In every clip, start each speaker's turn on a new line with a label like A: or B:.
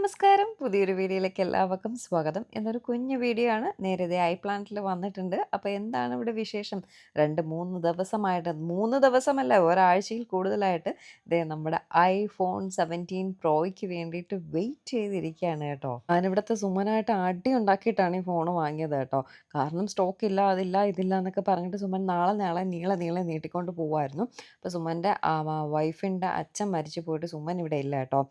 A: നമസ്കാരം. പുതിയൊരു വീഡിയോയിലേക്ക് എല്ലാവർക്കും സ്വാഗതം. എന്നൊരു കുഞ്ഞു വീഡിയോ ആണ് നേരത്തെ ഐ പ്ലാന്റിൽ വന്നിട്ടുണ്ട്. അപ്പോൾ എന്താണ് ഇവിടെ വിശേഷം? രണ്ട് മൂന്ന് ദിവസമായിട്ട് മൂന്ന് ദിവസമല്ല ഒരാഴ്ചയിൽ കൂടുതലായിട്ട് ഇതേ നമ്മുടെ ഐഫോൺ സെവന്റീൻ പ്രോയ്ക്ക് വേണ്ടിയിട്ട് വെയിറ്റ് ചെയ്തിരിക്കുകയാണ് കേട്ടോ. ഞാനിവിടുത്തെ സുമനായിട്ട് അടി ഉണ്ടാക്കിയിട്ടാണ് ഈ ഫോൺ വാങ്ങിയത് കേട്ടോ. കാരണം സ്റ്റോക്ക് ഇല്ല അതില്ല ഇതില്ല എന്നൊക്കെ പറഞ്ഞിട്ട് സുമൻ നാളെ നാളെ നീളെ നീളെ നീട്ടിക്കൊണ്ട് പോകുമായിരുന്നു അപ്പോൾ സുമന്റെ വൈഫിന്റെ അച്ഛൻ മരിച്ചു പോയിട്ട് സുമൻ ഇവിടെ ഇല്ല കേട്ടോ.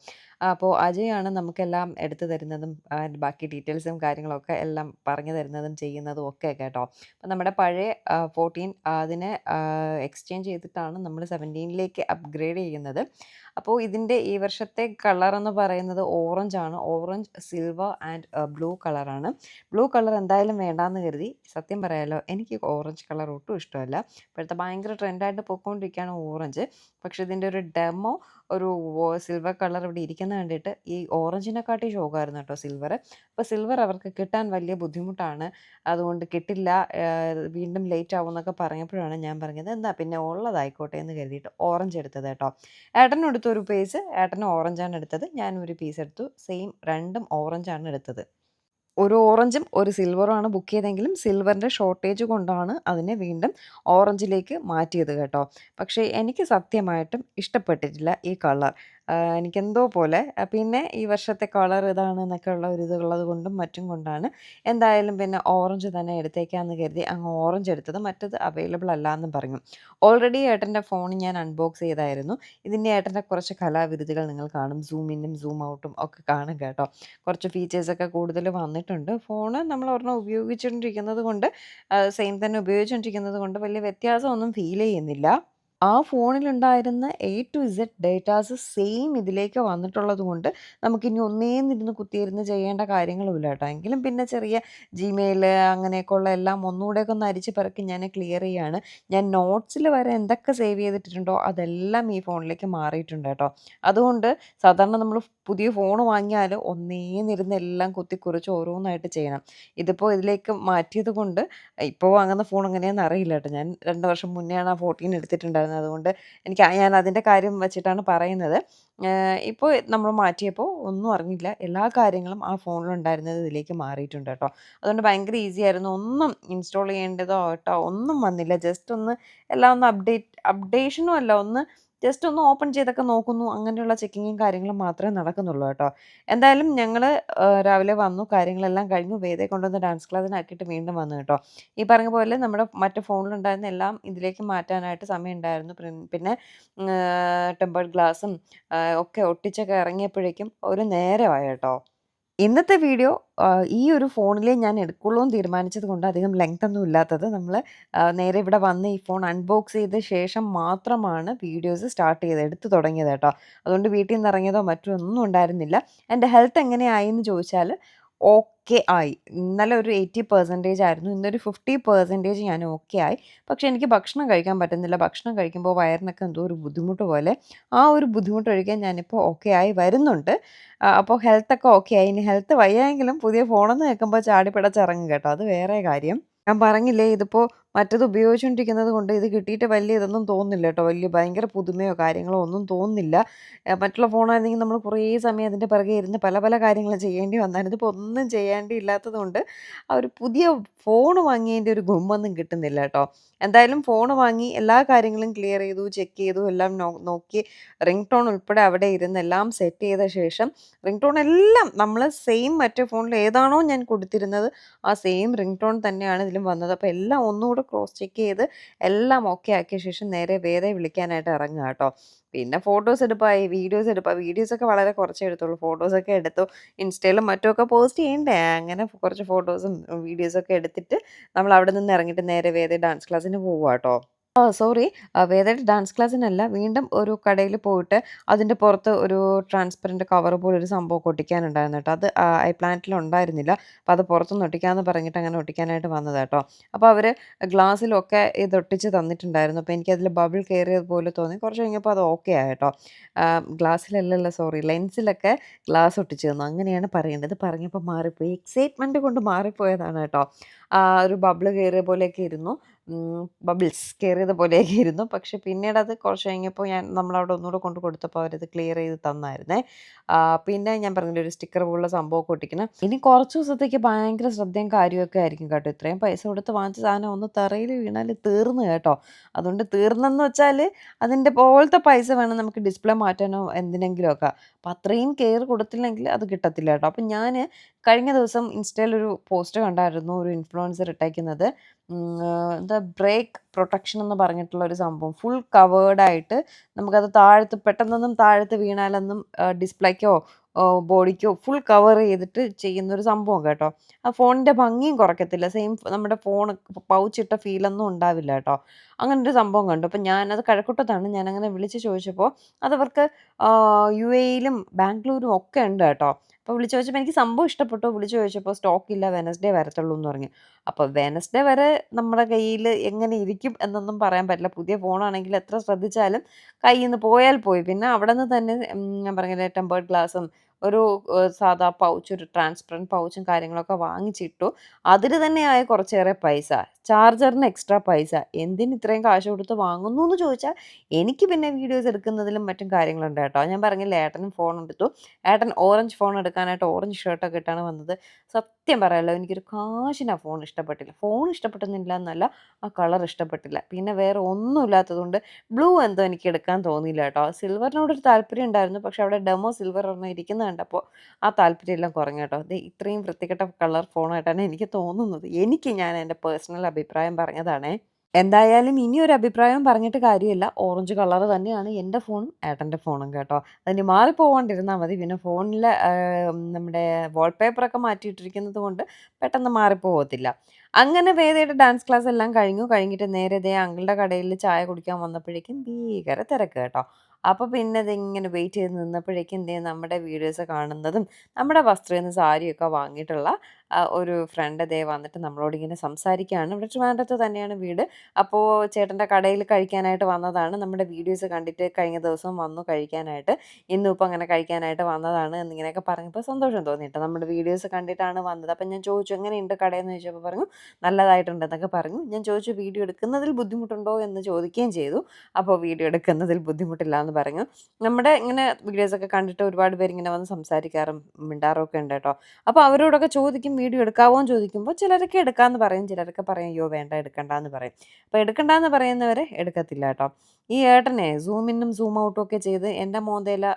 A: അപ്പോൾ അജയാണ് നമുക്കെല്ലാം എടുത്തു തരുന്നതും ബാക്കി ഡീറ്റെയിൽസും കാര്യങ്ങളൊക്കെ എല്ലാം പറഞ്ഞു തരുന്നതും ചെയ്യുന്നതും ഒക്കെ കേട്ടോ. അപ്പം നമ്മുടെ പഴയ ഫോർട്ടീൻ അതിനെ എക്സ്ചേഞ്ച് ചെയ്തിട്ടാണ് നമ്മൾ സെവന്റീനിലേക്ക് അപ്ഗ്രേഡ് ചെയ്യുന്നത്. അപ്പോൾ ഇതിന്റെ ഈ വർഷത്തെ കളർ എന്ന് പറയുന്നത് ഓറഞ്ച് ആണ്. ഓറഞ്ച് സിൽവർ ആൻഡ് ബ്ലൂ കളറാണ് ബ്ലൂ കളർ എന്തായാലും വേണ്ടാന്ന് കരുതി. സത്യം പറയാലോ എനിക്ക് ഓറഞ്ച് കളർ ഒട്ടും ഇഷ്ടമല്ല. ഇപ്പോഴത്തെ ഭയങ്കര ട്രെൻഡായിട്ട് പോയിക്കൊണ്ടിരിക്കുകയാണ് ഓറഞ്ച് പക്ഷേ ഇതിന്റെ ഒരു ഡെമോ ഒരു സിൽവർ കളർ ഇവിടെ ഇരിക്കുന്ന കണ്ടിട്ട് ഈ ഓറഞ്ചിനെക്കാട്ടി ഷോക്കായിരുന്നു കേട്ടോ സിൽവർ അപ്പോൾ സിൽവർ അവർക്ക് കിട്ടാൻ വലിയ ബുദ്ധിമുട്ടാണ്. അതുകൊണ്ട് കിട്ടില്ല വീണ്ടും ലേറ്റ് ആവും എന്നൊക്കെ പറഞ്ഞപ്പോഴാണ് ഞാൻ പറഞ്ഞത്. എന്താ പിന്നെ ഉള്ളതായിക്കോട്ടെ എന്ന് കരുതിയിട്ട് ഓറഞ്ച് എടുത്തത് കേട്ടോ. ഏട്ടനും എടുത്തു ഒരു പീസ് ഏട്ടന് ഓറഞ്ചാണ് എടുത്തത്. ഞാൻ ഒരു പീസ് എടുത്തു. സെയിം രണ്ടും ഓറഞ്ചാണ് എടുത്തത്. ഒരു ഓറഞ്ചും ഒരു സിൽവറുമാണ് ബുക്ക് ചെയ്തെങ്കിലും സിൽവറിന്റെ ഷോർട്ടേജ് കൊണ്ടാണ് അതിനെ വീണ്ടും ഓറഞ്ചിലേക്ക് മാറ്റിയത് കേട്ടോ. പക്ഷേ എനിക്ക് സത്യമായിട്ടും ഇഷ്ടപ്പെട്ടിട്ടില്ല ഈ കളർ എനിക്കെന്തോ പോലെ. പിന്നെ ഈ വർഷത്തെ കളർ ഇതാണ് എന്നൊക്കെ ഉള്ള ഒരു ഇതുള്ളത് കൊണ്ടും മറ്റും കൊണ്ടാണ് എന്തായാലും പിന്നെ ഓറഞ്ച് തന്നെ എടുത്തേക്കാന്ന് കരുതി അങ്ങ് ഓറഞ്ച് എടുത്തത്. മറ്റത് അവൈലബിൾ അല്ല എന്ന് പറഞ്ഞു. ഓൾറെഡി ഏട്ടന്റെ ഫോൺ ഞാൻ അൺബോക്സ് ചെയ്തായിരുന്നു. ഇതിന്റെ ഏട്ടന്റെ കുറച്ച് കലാവിരുതികൾ നിങ്ങൾ കാണും. സൂം ഇന്നും സൂം ഔട്ടും ഒക്കെ കാണും കേട്ടോ. കുറച്ച് ഫീച്ചേഴ്സൊക്കെ കൂടുതൽ വന്നിട്ടുണ്ട്. ഫോണ് നമ്മൾ ഒരെണ്ണം ഉപയോഗിച്ചുകൊണ്ടിരിക്കുന്നത് കൊണ്ട് സെയിം തന്നെ ഉപയോഗിച്ചുകൊണ്ടിരിക്കുന്നത് കൊണ്ട് വലിയ വ്യത്യാസമൊന്നും ഫീൽ ചെയ്യുന്നില്ല. ആ ഫോണിലുണ്ടായിരുന്ന A to Z datas same ഇതിലേക്ക് വന്നിട്ടുള്ളത് കൊണ്ട് നമുക്കിനി ഒന്നേന്നിരുന്ന് കുത്തിയിരുന്ന് ചെയ്യേണ്ട കാര്യങ്ങളുമില്ല കേട്ടോ. എങ്കിലും പിന്നെ ചെറിയ ജിമെയിൽ അങ്ങനെയൊക്കെ ഉള്ള എല്ലാം ഒന്നുകൂടെയൊക്കെ ഒന്ന് അരിച്ച് പിറക്കി ഞാൻ ക്ലിയർ ചെയ്യാണ്. ഞാൻ നോട്ട്സിൽ വരെ എന്തൊക്കെ സേവ് ചെയ്തിട്ടുണ്ടോ അതെല്ലാം ഈ ഫോണിലേക്ക് മാറിയിട്ടുണ്ട് കേട്ടോ. അതുകൊണ്ട് സാധാരണ നമ്മൾ പുതിയ ഫോൺ വാങ്ങിയാൽ ഒന്നേന്നിരുന്ന് എല്ലാം കുത്തിക്കുറിച്ച് ഓരോന്നായിട്ട് ചെയ്യണം. ഇതിപ്പോൾ ഇതിലേക്ക് മാറ്റിയത് കൊണ്ട് ഇപ്പോൾ വാങ്ങുന്ന ഫോൺ എങ്ങനെയാണെന്ന് അറിയില്ല കേട്ടോ. ഞാൻ രണ്ട് വർഷം മുന്നെയാണ് ആ ഫോർട്ടീൻ എടുത്തിട്ടുണ്ടായിരുന്നത്. അതുകൊണ്ട് എനിക്ക് ഞാൻ അതിന്റെ കാര്യം വെച്ചിട്ടാണ് പറയുന്നത്. ഇപ്പോൾ നമ്മൾ മാറ്റിയപ്പോൾ ഒന്നും അറിഞ്ഞില്ല. എല്ലാ കാര്യങ്ങളും ആ ഫോണിലുണ്ടായിരുന്നത് ഇതിലേക്ക് മാറിയിട്ടുണ്ട് കേട്ടോ. അതുകൊണ്ട് ഭയങ്കര ഈസി ആയിരുന്നു. ഒന്നും ഇൻസ്റ്റാൾ ചെയ്യേണ്ടതോ കേട്ടോ ഒന്നും വന്നില്ല. ജസ്റ്റ് ഒന്ന് എല്ലാം ഒന്ന് അപ്ഡേറ്റ് അപ്ഡേഷനും അല്ല ഒന്ന് ജസ്റ്റ് ഒന്ന് ഓപ്പൺ ചെയ്തൊക്കെ നോക്കുന്നു. അങ്ങനെയുള്ള ചെക്കിങ്ങും കാര്യങ്ങളും മാത്രമേ നടക്കുന്നുള്ളൂ കേട്ടോ. എന്തായാലും ഞങ്ങൾ രാവിലെ വന്നു കാര്യങ്ങളെല്ലാം കഴിഞ്ഞു. വേദയെ കൊണ്ടുവന്ന് ഡാൻസ് ക്ലാസ്സിനാക്കിയിട്ട് വീണ്ടും വന്നു കേട്ടോ. ഈ പറഞ്ഞ പോലെ നമ്മുടെ മറ്റു ഫോണിലുണ്ടായിരുന്ന എല്ലാം ഇതിലേക്ക് മാറ്റാനായിട്ട് സമയം ഉണ്ടായിരുന്നു പിന്നെ ടെമ്പേർഡ് ഗ്ലാസും ഒക്കെ ഒട്ടിച്ചൊക്കെ ഇറങ്ങിയപ്പോഴേക്കും ഒരു നേരമായി കേട്ടോ. ഇന്നത്തെ വീഡിയോ ഈ ഒരു ഫോണിലേ ഞാൻ എടുക്കുള്ളൂ എന്ന് തീരുമാനിച്ചത് കൊണ്ട് അധികം ലെങ്ത് ഒന്നും ഇല്ലാത്തത്. നമ്മൾ നേരെ ഇവിടെ വന്ന് ഈ ഫോൺ അൺബോക്സ് ചെയ്ത ശേഷം മാത്രമാണ് വീഡിയോസ് സ്റ്റാർട്ട് ചെയ്ത് എടുത്തു തുടങ്ങിയത് കേട്ടോ. അതുകൊണ്ട് വീട്ടിൽ നിന്ന് ഇറങ്ങിയതോ മറ്റോ ഒന്നും ഉണ്ടായിരുന്നില്ല. എന്റെ ഹെൽത്ത് എങ്ങനെയായി എന്ന് ചോദിച്ചാൽ ഓക്കെ ആയി. ഇന്നലെ ഒരു എയ്റ്റി പെർസെന്റേജ് ആയിരുന്നു. ഇന്നൊരു ഫിഫ്റ്റി പെർസെന്റേജ് ഞാൻ ഓക്കെ ആയി. പക്ഷേ എനിക്ക് ഭക്ഷണം കഴിക്കാൻ പറ്റുന്നില്ല. ഭക്ഷണം കഴിക്കുമ്പോൾ വയറിനൊക്കെ എന്തോ ഒരു ബുദ്ധിമുട്ട് പോലെ ആ ഒരു ബുദ്ധിമുട്ട് ഒഴിക്കാൻ ഞാനിപ്പോൾ ഓക്കെ ആയി വരുന്നുണ്ട്. അപ്പോൾ ഹെൽത്തൊക്കെ ഓക്കെ ആയി. ഇനി ഹെൽത്ത് വയ്യായെങ്കിലും പുതിയ ഫോണെന്ന് കേൾക്കുമ്പോൾ ചാടിപ്പിടച്ചിറങ്ങും കേട്ടോ. അത് വേറെ കാര്യം. ഞാൻ പറഞ്ഞില്ലേ ഇതിപ്പോൾ മറ്റത് ഉപയോഗിച്ചുകൊണ്ടിരിക്കുന്നത് കൊണ്ട് ഇത് കിട്ടിയിട്ട് വലിയ ഇതൊന്നും തോന്നുന്നില്ല കേട്ടോ. വലിയ ഭയങ്കര പുതുമയോ കാര്യങ്ങളോ ഒന്നും തോന്നുന്നില്ല. മറ്റുള്ള ഫോണായിരുന്നെങ്കിൽ നമ്മൾ കുറേ സമയം അതിന്റെ പിറകെ ഇരുന്ന് പല പല കാര്യങ്ങളും ചെയ്യേണ്ടി വന്നാലും ഇതിപ്പോൾ ഒന്നും ചെയ്യേണ്ടി ഇല്ലാത്തത് കൊണ്ട് ആ ഒരു പുതിയ ഫോൺ വാങ്ങിയതിന്റെ ഒരു ഗുമ്മൊന്നും കിട്ടുന്നില്ല കേട്ടോ. എന്തായാലും ഫോൺ വാങ്ങി എല്ലാ കാര്യങ്ങളും ക്ലിയർ ചെയ്തു ചെക്ക് ചെയ്തു എല്ലാം നോക്കി. റിംഗ് ടോൺ ഉൾപ്പെടെ അവിടെ ഇരുന്ന് എല്ലാം സെറ്റ് ചെയ്ത ശേഷം റിംഗ് ടോൺ എല്ലാം നമ്മൾ സെയിം മറ്റേ ഫോണിൽ ഏതാണോ ഞാൻ കൊടുത്തിരുന്നത് ആ സെയിം റിംഗ് ടോൺ തന്നെയാണ് ഇതിലും വന്നത്. അപ്പോൾ എല്ലാം ഒന്നുകൂടെ ക്രോസ് ചെക്ക് ചെയ്ത് എല്ലാം ഓക്കെ ആക്കിയ ശേഷം നേരെ വേറെ വിളിക്കാനായിട്ട് ഇറങ്ങുക കേട്ടോ. പിന്നെ ഫോട്ടോസ് എടുപ്പായി വീഡിയോസ് എടുപ്പാ വീഡിയോസൊക്കെ വളരെ കുറച്ചേ എടുത്തുള്ളൂ. ഫോട്ടോസൊക്കെ എടുത്തു. ഇൻസ്റ്റയിലും മറ്റുമൊക്കെ പോസ്റ്റ് ചെയ്യണ്ടേ? അങ്ങനെ കുറച്ച് ഫോട്ടോസും വീഡിയോസൊക്കെ എടുത്തിട്ട് നമ്മൾ അവിടെ നിന്ന് ഇറങ്ങിയിട്ട് നേരെ വേറെ ഡാൻസ് ക്ലാസ്സിന് പോവുക കേട്ടോ. സോറി. വേദയുടെ ഡാൻസ് ക്ലാസ്സിനല്ല വീണ്ടും ഒരു കടയിൽ പോയിട്ട് അതിന്റെ പുറത്ത് ഒരു ട്രാൻസ്പെറന്റ് കവർ പോലെ ഒരു സംഭവം ഒട്ടിക്കാനുണ്ടായിരുന്നു കേട്ടോ. അത് ഐ പ്ലാന്റിൽ ഉണ്ടായിരുന്നില്ല. അപ്പോൾ അത് പുറത്തുനിന്ന് ഒട്ടിക്കാമെന്ന് പറഞ്ഞിട്ട് അങ്ങനെ ഒട്ടിക്കാനായിട്ട് വന്നത് കേട്ടോ. അപ്പോൾ അവർ ഗ്ലാസ്സിലൊക്കെ ഇത് ഒട്ടിച്ച് തന്നിട്ടുണ്ടായിരുന്നു. അപ്പോൾ എനിക്കതിൽ ബബിൾ കയറിയത് പോലെ തോന്നി. കുറച്ച് കഴിഞ്ഞപ്പോൾ അത് ഓക്കെ ആയി കേട്ടോ. ഗ്ലാസ്സിലല്ലല്ലോ സോറി. ലെൻസിലൊക്കെ ഗ്ലാസ് ഒട്ടിച്ച് തന്നു. അങ്ങനെയാണ് പറയേണ്ടത്. പറഞ്ഞപ്പോൾ മാറിപ്പോയി. എക്സൈറ്റ്മെന്റ് കൊണ്ട് മാറിപ്പോയതാണ് കേട്ടോ. ഒരു ബബിൾ കയറിയ പോലെയൊക്കെ ഇരുന്നു. ബബിൾസ് കയറിയത് പോലെയൊക്കെ ഇരുന്നു പക്ഷെ പിന്നീട് അത് കുറച്ച് കഴിഞ്ഞപ്പോൾ ഞാൻ നമ്മളവിടെ ഒന്നുകൂടെ കൊണ്ട് കൊടുത്തപ്പോൾ അവരത് ക്ലിയർ ചെയ്ത് തന്നായിരുന്നേ. പിന്നെ ഞാൻ പറഞ്ഞില്ല ഒരു സ്റ്റിക്കർ പോലുള്ള സംഭവമൊക്കെ ഒട്ടിക്കണം. ഇനി കുറച്ച് ദിവസത്തേക്ക് ഭയങ്കര ശ്രദ്ധയും കാര്യമൊക്കെ ആയിരിക്കും കേട്ടോ. ഇത്രയും പൈസ കൊടുത്ത് വാങ്ങിച്ച സാധനം ഒന്ന് തറയിൽ വീണാൽ തീർന്നു കേട്ടോ. അതുകൊണ്ട് തീർന്നെന്ന് വെച്ചാൽ അതിന്റെ പോലത്തെ പൈസ വേണം നമുക്ക് ഡിസ്പ്ലേ മാറ്റാനോ എന്തിനെങ്കിലുമൊക്കെ. അപ്പം അത്രയും കെയർ കൊടുത്തില്ലെങ്കിൽ അത് കിട്ടത്തില്ല കേട്ടോ. അപ്പം ഞാൻ കഴിഞ്ഞ ദിവസം ഇൻസ്റ്റയിൽ ഒരു പോസ്റ്റ് കണ്ടായിരുന്നു ഒരു ഇൻഫ്ലുവൻസർ ഇട്ടേക്കുന്നത്. എന്താ ബ്രേക്ക് പ്രൊട്ടക്ഷൻ എന്ന് പറഞ്ഞിട്ടുള്ള ഒരു സംഭവം. ഫുൾ കവേർഡായിട്ട് നമുക്കത് താഴത്ത് പെട്ടെന്നൊന്നും താഴത്ത് വീണാലൊന്നും ഡിസ്പ്ലേക്കോ ബോഡിക്കോ ഫുൾ കവർ ചെയ്തിട്ട് ചെയ്യുന്ന ഒരു സംഭവം കേട്ടോ. ആ ഫോണിന്റെ ഭംഗിയും കുറയ്ക്കത്തില്ല. സെയിം നമ്മുടെ ഫോൺ പൗച്ചിട്ട ഫീലൊന്നും ഉണ്ടാവില്ല കേട്ടോ. അങ്ങനെ ഒരു സംഭവം കണ്ടു. അപ്പം ഞാനത് കഴക്കൂട്ടത്താണ്. ഞാനങ്ങനെ വിളിച്ച് ചോദിച്ചപ്പോൾ അതവർക്ക് യു എയിലും ബാംഗ്ലൂരും ഒക്കെ ഉണ്ട് കേട്ടോ. അപ്പോൾ വിളിച്ചു ചോദിച്ചപ്പോൾ എനിക്ക് സംഭവം ഇഷ്ടപ്പെട്ടു. വിളിച്ചു ചോദിച്ചപ്പോൾ സ്റ്റോക്ക് ഇല്ല വെനസ്ഡേ വരത്തുള്ളൂ എന്ന് പറഞ്ഞു. അപ്പോൾ വെനസ്ഡേ വരെ നമ്മുടെ കയ്യിൽ എങ്ങനെ ഇരിക്കും എന്നൊന്നും പറയാൻ പറ്റില്ല. പുതിയ ഫോണാണെങ്കിൽ എത്ര ശ്രദ്ധിച്ചാലും കയ്യിൽ നിന്ന് പോയാൽ പോയി. പിന്നെ അവിടെ നിന്ന് തന്നെ ഞാൻ പറഞ്ഞില്ലേ ടെമ്പേർഡ് ഗ്ലാസും ഒരു സാധാ പൗച്ച് ഒരു ട്രാൻസ്പെറന്റ് പൗച്ചും കാര്യങ്ങളൊക്കെ വാങ്ങിച്ചിട്ടു. അതിൽ തന്നെയായ കുറച്ചേറെ പൈസ. ചാർജറിന് എക്സ്ട്രാ പൈസ. എന്തിന് ഇത്രയും കാശ് കൊടുത്ത് വാങ്ങുന്നു എന്ന് ചോദിച്ചാൽ എനിക്ക് പിന്നെ വീഡിയോസ് എടുക്കുന്നതിലും മറ്റും കാര്യങ്ങളുണ്ട് കേട്ടോ. ഞാൻ പറഞ്ഞില്ല ഏട്ടനും ഫോൺ എടുത്തു. ഏട്ടൻ ഓറഞ്ച് ഫോൺ എടുക്കാനായിട്ട് ഓറഞ്ച് ഷർട്ടൊക്കെ ഇട്ടാണ് വന്നത്. സത്യം പറയാമല്ലോ എനിക്കൊരു കാശിന് ആ ഫോൺ ഇഷ്ടപ്പെട്ടില്ല. ഫോൺ ഇഷ്ടപ്പെട്ടുന്നില്ല എന്നല്ല ആ കളർ ഇഷ്ടപ്പെട്ടില്ല. പിന്നെ വേറെ ഒന്നും ഇല്ലാത്തതുകൊണ്ട് ബ്ലൂ എന്തോ എനിക്ക് എടുക്കാൻ തോന്നിയില്ല കേട്ടോ. സിൽവറിനോട് ഒരു താല്പര്യം ഉണ്ടായിരുന്നു പക്ഷെ അവിടെ ഡെമോ സിൽവർ ഒരെണ്ണം ഇരിക്കുന്നത് കണ്ടപ്പോൾ ആ താല്പര്യം എല്ലാം കുറഞ്ഞു കേട്ടോ. ഇത് ഇത്രയും വൃത്തികെട്ട കളർ ഫോണായിട്ടാണ് എനിക്ക് തോന്നുന്നത്. എനിക്ക് ഞാൻ എന്റെ പേഴ്സണൽ അഭിപ്രായം പറഞ്ഞതാണേ. എന്തായാലും ഇനി ഒരു അഭിപ്രായം പറഞ്ഞിട്ട് കാര്യമില്ല. ഓറഞ്ച് കളർ തന്നെയാണ് എന്റെ ഫോണും ഏട്ടന്റെ ഫോണും കേട്ടോ. അതിന് മാറിപ്പോവാണ്ടിരുന്നാൽ മതി. പിന്നെ ഫോണിൽ നമ്മുടെ വാൾപേപ്പറൊക്കെ മാറ്റിയിട്ടിരിക്കുന്നത് കൊണ്ട് പെട്ടെന്ന് മാറിപ്പോകത്തില്ല അങ്ങനെ വേദയുടെ ഡാൻസ് ക്ലാസ് എല്ലാം കഴിഞ്ഞു. കഴിഞ്ഞിട്ട് നേരെ ദേ അങ്കിളുടെ കടയിൽ ചായ കുടിക്കാൻ വന്നപ്പോഴേക്കും ഭീകര തിരക്ക് കേട്ടോ. അപ്പോൾ പിന്നെ ഇതിങ്ങനെ വെയിറ്റ് ചെയ്ത് നിന്നപ്പോഴേക്കും ദേ നമ്മുടെ വീഡിയോസ് കാണുന്നതും നമ്മുടെ വസ്ത്രം സാരിയൊക്കെ വാങ്ങിയിട്ടുള്ള ഒരു ഫ്രണ്ട് ദേ വന്നിട്ട് നമ്മളോട് ഇങ്ങനെ സംസാരിക്കുകയാണ് ഇവിടെ ട്രിവാൻഡ്രത്ത് തന്നെയാണ് വീട്. അപ്പോൾ ചേട്ടന്റെ കടയിൽ കഴിക്കാനായിട്ട് വന്നതാണ്. നമ്മുടെ വീഡിയോസ് കണ്ടിട്ട് കഴിഞ്ഞ ദിവസം വന്നു കഴിക്കാനായിട്ട്. ഇന്നും ഇപ്പം അങ്ങനെ കഴിക്കാനായിട്ട് വന്നതാണ് എന്നിങ്ങനെയൊക്കെ പറഞ്ഞപ്പോൾ സന്തോഷം തോന്നിയിട്ട് നമ്മുടെ വീഡിയോസ് കണ്ടിട്ടാണ് വന്നത്. അപ്പം ഞാൻ ചോദിച്ചു എങ്ങനെയുണ്ട് കടയെന്ന്? ചോദിച്ചപ്പോൾ പറഞ്ഞു നല്ലതായിട്ടുണ്ട് എന്നൊക്കെ പറഞ്ഞു. ഞാൻ ചോദിച്ചു വീഡിയോ എടുക്കുന്നതിൽ ബുദ്ധിമുട്ടുണ്ടോ? എന്ന് ചോദിക്കുകയും ചെയ്തു. അപ്പോൾ വീഡിയോ എടുക്കുന്നതിൽ ബുദ്ധിമുട്ടില്ല എന്ന് പറഞ്ഞു. നമ്മുടെ ഇങ്ങനെ വീഡിയോസൊക്കെ കണ്ടിട്ട് ഒരുപാട് പേര് ഇങ്ങനെ വന്ന് സംസാരിക്കാറും മിണ്ടാറും ഒക്കെ ഉണ്ട് കേട്ടോ. അപ്പോൾ അവരോടൊക്കെ ചോദിക്കും വീഡിയോ എടുക്കാവോ എന്ന് ചോദിക്കുമ്പോൾ ചിലരൊക്കെ എടുക്കാമെന്ന് പറയും ചിലരൊക്കെ പറയും അയ്യോ വേണ്ട എടുക്കണ്ട എന്ന് പറയും. അപ്പോൾ എടുക്കണ്ടെന്ന് പറയുന്നവരെ എടുക്കത്തില്ല കേട്ടോ. ഈ ഏട്ടനെ സൂം ഇന്നും സൂം ഔട്ടും ഒക്കെ ചെയ്ത് എന്റെ മോന്തയില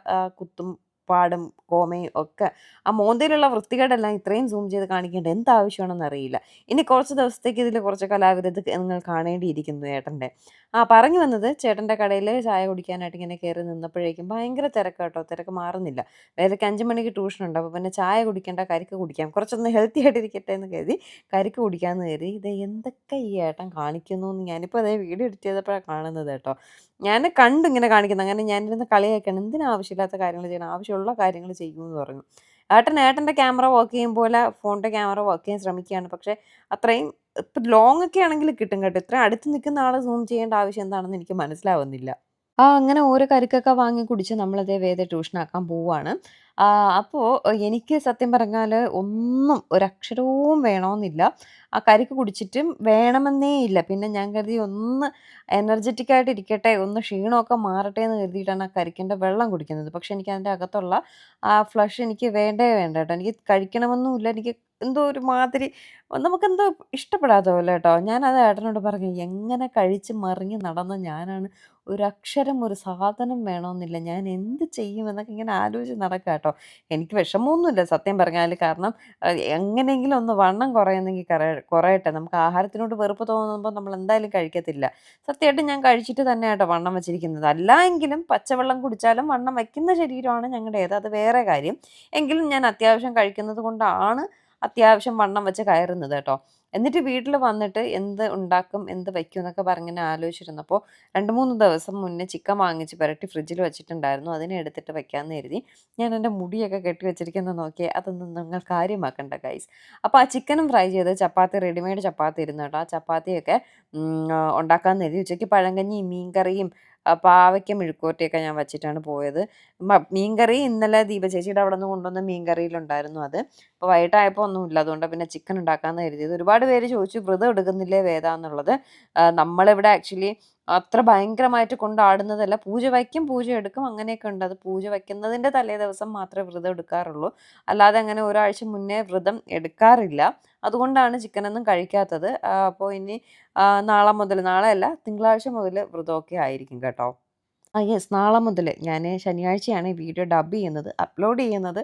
A: കുത്തും പാടും കോമയും ഒക്കെ ആ മോന്തയിലുള്ള വൃത്തികേടെല്ലാം ഇത്രയും സൂം ചെയ്ത് കാണിക്കേണ്ട എന്ത് ആവശ്യമാണെന്ന് അറിയില്ല. ഇനി കുറച്ച് ദിവസത്തേക്ക് ഇതിൽ കുറച്ച് കലാവിരുത് നിങ്ങൾ കാണേണ്ടിയിരിക്കുന്നു ഏട്ടന്റെ ആ പറഞ്ഞു വന്നത് ചേട്ടന്റെ കടയിൽ ചായ കുടിക്കാനായിട്ട് ഇങ്ങനെ കയറി നിന്നപ്പോഴേക്കും ഭയങ്കര തിരക്ക് കേട്ടോ തിരക്ക് മാറുന്നില്ല. വേലയ്ക്ക് അഞ്ച് മണിക്ക് ട്യൂഷൻ ഉണ്ട് അപ്പോൾ പിന്നെ ചായ കുടിക്കേണ്ട കരിക്ക് കുടിക്കാം കുറച്ചൊന്ന് ഹെൽത്തി ആയിട്ടിരിക്കട്ടെ എന്ന് കരുതി കരിക്ക് കുടിക്കാമെന്ന് കരുതി. ഇത് എന്തൊക്കെ ഈ ഏട്ടൻ കാണിക്കുന്നു എന്ന് ഞാനിപ്പോൾ അതേ വീഡിയോ എഡിറ്റ് ചെയ്തപ്പോഴാണ് കാണുന്നത് കേട്ടോ. ഞാൻ കണ്ടു ഇങ്ങനെ കാണിക്കുന്നത് അങ്ങനെ ഞാനിരുന്ന് കളിയാക്കണം എന്തിനാ ആവശ്യമില്ലാത്ത കാര്യങ്ങൾ ചെയ്യണം? ആവശ്യമുള്ള കാര്യങ്ങൾ ചെയ്യുമെന്ന് പറഞ്ഞു. ഏട്ടൻ ഏട്ടന്റെ ക്യാമറ വർക്ക് ചെയ്യും പോലെ ഫോണിന്റെ ക്യാമറ വർക്ക് ചെയ്യാൻ ശ്രമിക്കുകയാണ്. പക്ഷേ അത്രയും ഇപ്പം ലോങ് ഒക്കെ ആണെങ്കിൽ കിട്ടും കേട്ടോ. ഇത്രയും അടുത്ത് നിൽക്കുന്ന ആളെ സൂം ചെയ്യേണ്ട ആവശ്യം എന്താണെന്ന് എനിക്ക് മനസ്സിലാവുന്നില്ല. ആ അങ്ങനെ ഓരോ കരുക്കൊക്കെ വാങ്ങി കുടിച്ച് നമ്മളതേ വേദ ട്യൂഷനാക്കാൻ പോവുകയാണ്. അപ്പോൾ എനിക്ക് സത്യം പറഞ്ഞാൽ ഒന്നും ഒരക്ഷരവും വേണമെന്നില്ല ആ കരിക്ക് കുടിച്ചിട്ടും വേണമെന്നേ ഇല്ല. പിന്നെ ഞാൻ കരുതി ഒന്ന് എനർജറ്റിക് ആയിട്ട് ഇരിക്കട്ടെ ഒന്ന് ക്ഷീണമൊക്കെ മാറട്ടെ എന്ന് കരുതിയിട്ടാണ് ആ കരിക്കിന്റെ വെള്ളം കുടിക്കുന്നത്. പക്ഷെ എനിക്ക് അതിന്റെ അകത്തുള്ള ആ ഫ്ലഷ് എനിക്ക് വേണ്ടേ വേണ്ട കേട്ടോ. എനിക്ക് കഴിക്കണമെന്നുമില്ല. എനിക്ക് എന്തോ ഒരു മാതിരി നമുക്കെന്തോ ഇഷ്ടപ്പെടാത്ത പോലെ കേട്ടോ ഞാനത് ഏട്ടനോട് പറഞ്ഞു എങ്ങനെ കഴിച്ച് മറിഞ്ഞ് നടന്ന ഞാനാണ്? ഒരക്ഷരം ഒരു സാധനം വേണമെന്നില്ല ഞാൻ എന്ത് ചെയ്യും? എന്നൊക്കെ ഇങ്ങനെ ആലോചിച്ച് നടക്കുക കേട്ടോ എനിക്ക് വിഷമമൊന്നുമില്ല സത്യം പറഞ്ഞാൽ കാരണം എങ്ങനെയെങ്കിലും ഒന്ന് വണ്ണം കുറയുന്നെങ്കിൽ കുറ കുറയട്ടെ. നമുക്ക് ആഹാരത്തിനോട് വെറുപ്പ് തോന്നുമ്പോൾ നമ്മൾ എന്തായാലും കഴിക്കത്തില്ല. സത്യമായിട്ട് ഞാൻ കഴിച്ചിട്ട് തന്നെ കേട്ടോ വണ്ണം വെച്ചിരിക്കുന്നത്. അല്ല എങ്കിലും പച്ചവെള്ളം കുടിച്ചാലും വണ്ണം വയ്ക്കുന്ന ശരീരമാണ് ഞങ്ങളുടേത് അത് വേറെ കാര്യം. എങ്കിലും ഞാൻ അത്യാവശ്യം കഴിക്കുന്നത് കൊണ്ടാണ് അത്യാവശ്യം വണ്ണം വെച്ച് കയറുന്നത് കേട്ടോ. എന്നിട്ട് വീട്ടിൽ വന്നിട്ട് എന്ത് ഉണ്ടാക്കും എന്ത് വയ്ക്കും എന്നൊക്കെ പറഞ്ഞിങ്ങനെ ആലോചിച്ചിരുന്നപ്പോൾ രണ്ട് മൂന്ന് ദിവസം മുന്നേ ചിക്കൻ വാങ്ങിച്ച് പുരട്ടി ഫ്രിഡ്ജിൽ വെച്ചിട്ടുണ്ടായിരുന്നു. അതിനെ എടുത്തിട്ട് വെക്കാമെന്ന് കരുതി ഞാൻ എന്റെ മുടിയൊക്കെ കെട്ടി വെച്ചിരിക്കുന്നത് നോക്കിയേ അതൊന്നും നിങ്ങൾ കാര്യമാക്കണ്ട ഗൈസ് അപ്പോൾ ആ ചിക്കനും ഫ്രൈ ചെയ്ത് ചപ്പാത്തി റെഡിമെയ്ഡ് ചപ്പാത്തി ഇരുന്നു കേട്ടോ. ആ ചപ്പാത്തിയൊക്കെ ഉണ്ടാക്കാമെന്ന് കരുതി. ഉച്ചയ്ക്ക് പഴങ്കഞ്ഞിയും മീൻകറിയും പാവയ്ക്ക മെഴുക്കുവരട്ടിയൊക്കെ ഞാൻ വെച്ചിട്ടാണ് പോയത്. മീൻകറി ഇന്നലെ ദീപ ചേച്ചിയുടെ അവിടെ നിന്ന് കൊണ്ടുവന്ന മീൻകറിയിലുണ്ടായിരുന്നു അത്. അപ്പോൾ വൈകിട്ടായപ്പോൾ ഒന്നുമില്ല അതുകൊണ്ട് പിന്നെ ചിക്കൻ ഉണ്ടാക്കാമെന്ന് കരുതിയത്. ഒരുപാട് പേര് ചോദിച്ചു വ്രതം എടുക്കുന്നില്ലേ വേദ? എന്നുള്ളത്. നമ്മളിവിടെ ആക്ച്വലി അത്ര ഭയങ്കരമായിട്ട് കൊണ്ടാടുന്നതല്ല. പൂജ വയ്ക്കും പൂജ എടുക്കും അങ്ങനെയൊക്കെ ഉണ്ട്. അത് പൂജ വയ്ക്കുന്നതിന്റെ തലേ ദിവസം മാത്രമേ വ്രതം എടുക്കാറുള്ളൂ. അല്ലാതെ അങ്ങനെ ഒരാഴ്ച മുന്നേ വ്രതം എടുക്കാറില്ല. അതുകൊണ്ടാണ് ചിക്കനൊന്നും കഴിക്കാത്തത്. അപ്പോൾ ഇനി നാളെ മുതൽ നാളെ അല്ല തിങ്കളാഴ്ച മുതൽ വ്രതമൊക്കെ ആയിരിക്കും കേട്ടോ. ആ യെസ് നാളെ മുതൽ ഞാൻ ശനിയാഴ്ചയാണ് ഈ വീഡിയോ ഡബ് ചെയ്യുന്നത്. അപ്ലോഡ് ചെയ്യുന്നത്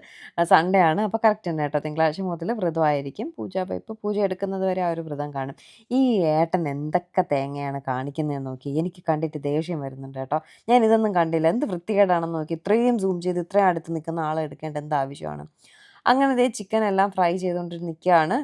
A: സൺഡേ ആണ്. അപ്പോൾ കറക്റ്റ് തന്നെ കേട്ടോ. തിങ്കളാഴ്ച മുതൽ വ്രതമായിരിക്കും. പൂജ പൈപ്പ് പൂജ എടുക്കുന്നത് വരെ ആ ഒരു വ്രതം കാണും. ഈ ഏട്ടൻ എന്തൊക്കെ തേങ്ങയാണ് കാണിക്കുന്നതെന്ന് നോക്കി. എനിക്ക് കണ്ടിട്ട് ദേഷ്യം വരുന്നുണ്ട് കേട്ടോ. ഞാൻ ഇതൊന്നും കണ്ടില്ല. എന്ത് വൃത്തികേടാണെന്ന് നോക്കി. ഇത്രയും സൂം ചെയ്ത് ഇത്രയും അടുത്ത് നിൽക്കുന്ന ആളെ എടുക്കേണ്ട എന്ത് ആവശ്യമാണ്? അങ്ങനെ ദേ ചിക്കൻ എല്ലാം ഫ്രൈ ചെയ്തുകൊണ്ട് നിൽക്കുകയാണ്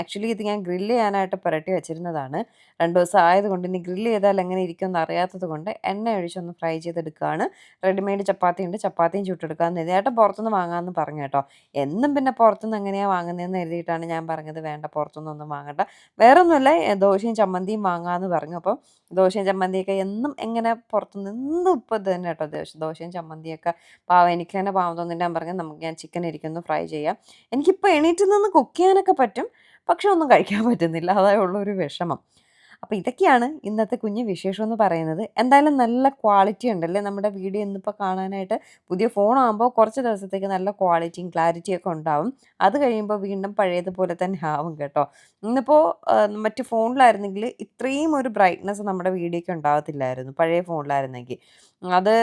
A: ആക്ച്വലി ഇത് ഞാൻ ഗ്രില്ല് ചെയ്യാനായിട്ട് പുരട്ടി വെച്ചിരുന്നതാണ്. രണ്ട് ദിവസം ആയതുകൊണ്ട് ഇനി ഗ്രില്ല് ചെയ്താൽ എങ്ങനെ ഇരിക്കുമെന്ന് അറിയാത്തത് കൊണ്ട് എണ്ണ ഒഴിച്ചൊന്ന് ഫ്രൈ ചെയ്തെടുക്കുകയാണ് റെഡിമെയ്ഡ് ചപ്പാത്തി ഉണ്ട്. ചപ്പാത്തിയും ചുട്ടെടുക്കാമെന്ന് ഏട്ടൻ പുറത്തുനിന്ന് വാങ്ങാമെന്ന് പറഞ്ഞു കേട്ടോ. എന്നും പിന്നെ പുറത്തുനിന്ന് എങ്ങനെയാണ് വാങ്ങുന്നതെന്ന് എഴുതിയിട്ടാണ് ഞാൻ പറഞ്ഞത്. വേണ്ട പുറത്തുനിന്നൊന്നും വാങ്ങണ്ട. വേറെ ഒന്നുമല്ല ദോശയും ചമ്മന്തിയും വാങ്ങാമെന്ന് പറഞ്ഞു. അപ്പോൾ ദോശയും ചമ്മന്തിയൊക്കെ എന്നും എങ്ങനെ പുറത്തുനിന്ന് എന്നും തന്നെ കേട്ടോ. ദോശ ദോശയും ചമ്മന്തിയൊക്കെ പാവം എനിക്ക് തന്നെ പാവം തോന്നിട്ട് ഞാൻ നമുക്ക് ഞാൻ ചിക്കൻ ഇരിക്കുന്നു ഫ്രൈ ചെയ്യാം. എനിക്കിപ്പോൾ എണീറ്റ് നിന്ന് കുക്ക് ചെയ്യാനൊക്കെ പറ്റും പക്ഷെ ഒന്നും കഴിക്കാൻ പറ്റുന്നില്ല. അതായുള്ള ഒരു വിഷമം. അപ്പോൾ ഇതൊക്കെയാണ് ഇന്നത്തെ കുഞ്ഞ് വിശേഷം എന്ന് പറയുന്നത്. എന്തായാലും നല്ല ക്വാളിറ്റി ഉണ്ടല്ലേ നമ്മുടെ വീഡിയോ ഇന്നിപ്പോൾ കാണാനായിട്ട് പുതിയ ഫോണാകുമ്പോൾ കുറച്ച് ദിവസത്തേക്ക് നല്ല ക്വാളിറ്റിയും ക്ലാരിറ്റിയും ഒക്കെ ഉണ്ടാവും. അത് കഴിയുമ്പോൾ വീണ്ടും പഴയതുപോലെ തന്നെ ആവും കേട്ടോ. ഇന്നിപ്പോൾ മറ്റ് ഫോണിലായിരുന്നെങ്കിൽ ഇത്രയും ഒരു ബ്രൈറ്റ്നസ് നമ്മുടെ വീഡിയോയ്ക്ക് ഉണ്ടാകത്തില്ലായിരുന്നു പഴയ ഫോണിലായിരുന്നെങ്കിൽ അത്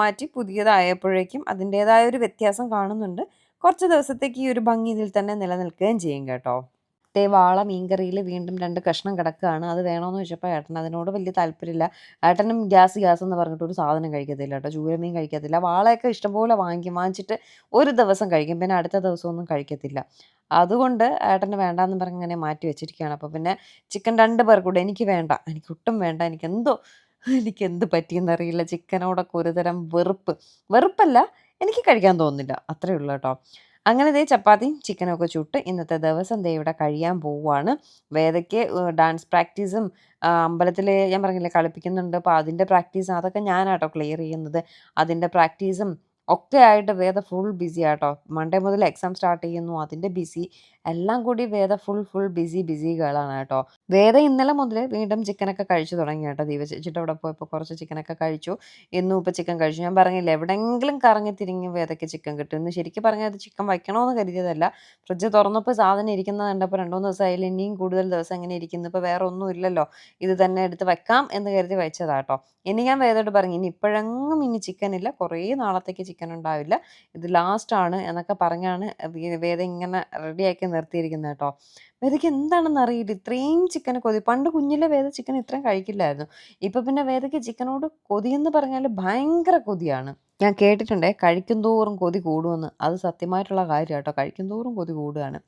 A: മാറ്റി പുതിയതായപ്പോഴേക്കും അതിന്റേതായ ഒരു വ്യത്യാസം കാണുന്നുണ്ട്. കുറച്ച് ദിവസത്തേക്ക് ഈ ഒരു ഭംഗി ഇതിൽ തന്നെ നിലനിൽക്കുകയും ചെയ്യും കേട്ടോ. മറ്റേ വാള മീൻകറിയിൽ വീണ്ടും രണ്ട് കഷ്ണം കിടക്കുകയാണ്. അത് വേണമെന്ന് വെച്ചപ്പോൾ ഏട്ടൻ അതിനോട് വലിയ താല്പര്യമില്ല. ഏട്ടനും ഗ്യാസ് ഗ്യാസ് എന്ന് പറഞ്ഞിട്ട് ഒരു സാധനം കഴിക്കത്തില്ല കേട്ടോ. ചൂരമീൻ കഴിക്കത്തില്ല. വാളയൊക്കെ ഇഷ്ടംപോലെ വാങ്ങിക്കും വാങ്ങിച്ചിട്ട് ഒരു ദിവസം കഴിക്കും. പിന്നെ അടുത്ത ദിവസമൊന്നും കഴിക്കത്തില്ല. അതുകൊണ്ട് ഏട്ടന് വേണ്ടാന്ന് പറഞ്ഞ് ഇങ്ങനെ മാറ്റി വെച്ചിരിക്കുകയാണ്. അപ്പോൾ പിന്നെ ചിക്കൻ രണ്ട് പേർക്കൂടെ. എനിക്ക് വേണ്ട. എനിക്ക് ഒട്ടും വേണ്ട. എനിക്കെന്തോ എനിക്കെന്ത് പറ്റിയെന്നറിയില്ല. ചിക്കനോടൊക്കെ ഒരു തരം വെറുപ്പ്. വെറുപ്പല്ല. എനിക്ക് കഴിക്കാൻ തോന്നുന്നില്ല. അത്രയേ ഉള്ളൂ കേട്ടോ. അങ്ങനെ ദേ ചപ്പാത്തിയും ചിക്കനൊക്കെ ചുട്ട് ഇന്നത്തെ ദിവസം ദേ ഇവിടെ കഴിയാൻ പോവുകയാണ് വേദയ്ക്ക് ഡാൻസ് പ്രാക്ടീസും അമ്പലത്തിൽ ഞാൻ പറഞ്ഞില്ലേ കളിപ്പിക്കുന്നുണ്ട്. അപ്പോൾ അതിന്റെ പ്രാക്ടീസും അതൊക്കെ ഞാനാട്ടോ ക്ലിയർ ചെയ്യുന്നത്. അതിന്റെ പ്രാക്ടീസും ഒക്കെ ആയിട്ട് വേദ ഫുൾ ബിസി ആട്ടോ. മൺഡേ മുതൽ എക്സാം സ്റ്റാർട്ട് ചെയ്യുന്നു. അതിന്റെ ബിസി എല്ലാം കൂടി Veda full full busy busy ഗേളാണ് കേട്ടോ. വേദ ഇന്നലെ മുതൽ വീണ്ടും ചിക്കനൊക്കെ കഴിച്ചു തുടങ്ങി കേട്ടോ. ദീപ അവിടെ പോയപ്പോൾ കുറച്ച് ചിക്കനൊക്കെ കഴിച്ചു. ഇന്നും ഇപ്പോൾ ചിക്കൻ കഴിച്ചു. ഞാൻ പറഞ്ഞില്ല എവിടെയെങ്കിലും കറങ്ങി തിരിഞ്ഞ് വേദയ്ക്ക് ചിക്കൻ കിട്ടും. ഇന്ന് ശരിക്കും പറഞ്ഞാൽ അത് ചിക്കൻ വയ്ക്കണമെന്ന് കരുതിയതല്ല. ഫ്രിഡ്ജ് തുറന്നപ്പോൾ സാധനം ഇരിക്കുന്നത് കണ്ടപ്പോൾ രണ്ടു മൂന്ന് ദിവസം അതിൽ ഇനിയും കൂടുതൽ ദിവസം ഇങ്ങനെ ഇരിക്കുന്നു. ഇപ്പോൾ വേറെ ഒന്നും ഇല്ലല്ലോ. ഇത് തന്നെ എടുത്ത് വെക്കാം എന്ന് കരുതി വെച്ചതാട്ടോ ഇനി ഞാൻ വേദയോട് പറഞ്ഞു ഇനി ഇപ്പോഴെങ്ങും ഇനി ചിക്കൻ ഇല്ല. കുറേ നാളത്തേക്ക് ചിക്കൻ ഉണ്ടാവില്ല ഇത് ലാസ്റ്റ് ആണ് എന്നൊക്കെ പറഞ്ഞാണ് വേദ ഇങ്ങനെ റെഡിയാക്കി നിർത്തിയിരിക്കുന്നത് കേട്ടോ. വേദയ്ക്ക് എന്താണെന്ന് അറിയില്ല. ഇത്രയും ചിക്കൻ കൊതി. പണ്ട് കുഞ്ഞിലെ വേദ ചിക്കൻ ഇത്രയും കഴിക്കില്ലായിരുന്നു. ഇപ്പൊ പിന്നെ വേദയ്ക്ക് ചിക്കനോട് കൊതിയെന്ന് പറഞ്ഞാൽ ഭയങ്കര കൊതിയാണ്. ഞാൻ കേട്ടിട്ടുണ്ടേ കഴിക്കും തോറും കൊതി കൂടുമെന്ന്. അത് സത്യമായിട്ടുള്ള കാര്യമാണ് കേട്ടോ കഴിക്കും തോറും കൊതി കൂടുകയാണ്.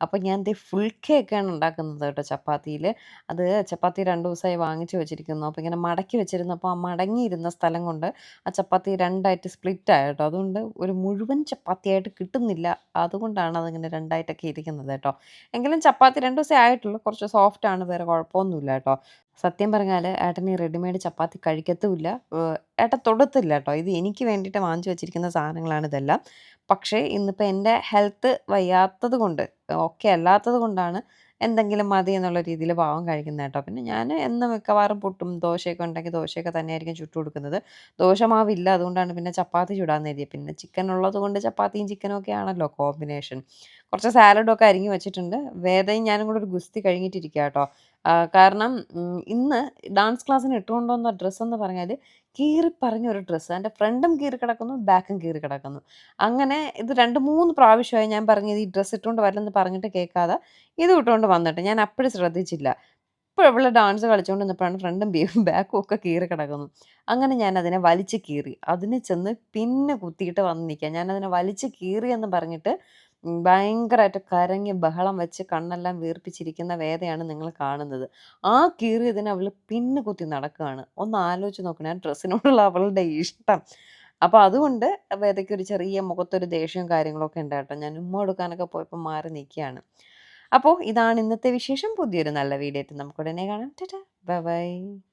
A: അപ്പം ഞാൻ ദേ ഫുൾ കേക്കാണ് ഉണ്ടാക്കുന്നത് കേട്ടോ ചപ്പാത്തിയിൽ അത് ചപ്പാത്തി രണ്ട് ദിവസമായി വാങ്ങിച്ചു വെച്ചിരിക്കുന്നു. അപ്പോൾ ഇങ്ങനെ മടക്കി വെച്ചിരുന്നപ്പോൾ ആ മടങ്ങിയിരുന്ന സ്ഥലം കൊണ്ട് ആ ചപ്പാത്തി രണ്ടായിട്ട് സ്പ്ലിറ്റ് ആയി കേട്ടോ. അതുകൊണ്ട് ഒരു മുഴുവൻ ചപ്പാത്തിയായിട്ട് കിട്ടുന്നില്ല. അതുകൊണ്ടാണ് അതിങ്ങനെ രണ്ടായിട്ടൊക്കെ ഇരിക്കുന്നത് കേട്ടോ. എങ്കിലും ചപ്പാത്തി രണ്ട് ദിവസമേ ആയിട്ടുള്ളൂ. കുറച്ച് സോഫ്റ്റ് ആണ്. വേറെ കുഴപ്പമൊന്നുമില്ല കേട്ടോ. സത്യം പറഞ്ഞാൽ ഏട്ടൻ ഈ റെഡിമെയ്ഡ് ചപ്പാത്തി കഴിക്കത്തുമില്ല. ഏഹ് ഏട്ടൻ തൊടത്തില്ല കേട്ടോ ഇത് എനിക്ക് വേണ്ടിയിട്ട് വാങ്ങിച്ചു വെച്ചിരിക്കുന്ന സാധനങ്ങളാണ് ഇതെല്ലാം. പക്ഷേ ഇന്നിപ്പോൾ എന്റെ ഹെൽത്ത് വയ്യാത്തത് കൊണ്ട് ഓക്കെ അല്ലാത്തത് കൊണ്ടാണ് എന്തെങ്കിലും മതി എന്നുള്ള രീതിയിൽ പാവം കഴിക്കുന്നത് കേട്ടോ. പിന്നെ ഞാൻ എന്നും മിക്കവാറും പുട്ടും ദോശയൊക്കെ ഉണ്ടെങ്കിൽ ദോശയൊക്കെ തന്നെയായിരിക്കും ചുട്ടു കൊടുക്കുന്നത്. ദോശമാവില്ല അതുകൊണ്ടാണ് പിന്നെ ചപ്പാത്തി ചുടാന്ന് എഴുതിയത് പിന്നെ ചിക്കൻ ഉള്ളത് കൊണ്ട് ചപ്പാത്തിയും ചിക്കനും ഒക്കെ ആണല്ലോ കോമ്പിനേഷൻ. കുറച്ച് സാലഡും ഒക്കെ അരിഞ്ഞു വെച്ചിട്ടുണ്ട്. വേദയും ഞാനും കൂടെ ഒരു ഗുസ്തി കഴിഞ്ഞിട്ടിരിക്കുക കേട്ടോ. കാരണം ഇന്ന് ഡാൻസ് ക്ലാസ്സിന് ഇട്ടുകൊണ്ടുവന്ന ഡ്രസ്സ് എന്ന് പറഞ്ഞാൽ കീറി പറഞ്ഞ ഒരു ഡ്രസ്സ്. എന്റെ ഫ്രണ്ടും കീറി കിടക്കുന്നു ബാക്കും കീറി കിടക്കുന്നു. അങ്ങനെ ഇത് രണ്ട് മൂന്ന് പ്രാവശ്യമായി ഞാൻ പറഞ്ഞത് ഈ ഡ്രസ്സ് ഇട്ടുകൊണ്ട് വരില്ലെന്ന് പറഞ്ഞിട്ട് കേൾക്കാതെ ഇത് ഇട്ടുകൊണ്ട് വന്നിട്ട് ഞാൻ അപ്പോഴും ശ്രദ്ധിച്ചില്ല. ഇപ്പോൾ ഇവിടെ ഡാൻസ് കളിച്ചുകൊണ്ട് നിന്നപ്പോഴാണ് ഫ്രണ്ടും ബാക്കും ഒക്കെ കീറി കിടക്കുന്നു. അങ്ങനെ ഞാൻ അതിനെ വലിച്ച് കീറി. അതിനെ ചെന്ന് പിന്നെ കുത്തിയിട്ട് വന്ന് നിൽക്കുക. ഞാൻ അതിനെ വലിച്ച് കീറി എന്ന് പറഞ്ഞിട്ട് ഭയങ്കരമായിട്ട് കരഞ്ഞ് ബഹളം വെച്ച് കണ്ണെല്ലാം വീർപ്പിച്ചിരിക്കുന്ന വേദയാണ് നിങ്ങൾ കാണുന്നത്. ആ കീറിയതിനെ അവൾ പിന്നെ കുത്തി നടക്കുകയാണ്. ഒന്ന് ആലോചിച്ച് നോക്കണേ ആ ഡ്രസ്സിനോടുള്ള അവളുടെ ഇഷ്ടം. അപ്പോൾ അതുകൊണ്ട് വേദയ്ക്ക് ഒരു ചെറിയ മുഖത്തൊരു ദേഷ്യവും കാര്യങ്ങളൊക്കെ ഉണ്ട് കേട്ടോ. ഞാൻ ഉമ്മ കൊടുക്കാനൊക്കെ പോയപ്പോൾ മാറി നിൽക്കുകയാണ്. അപ്പോൾ ഇതാണ് ഇന്നത്തെ വിശേഷം. പുതിയൊരു നല്ല വീഡിയോ ആയിട്ട് നമുക്ക് ഉടനെ കാണാം. Bye bye.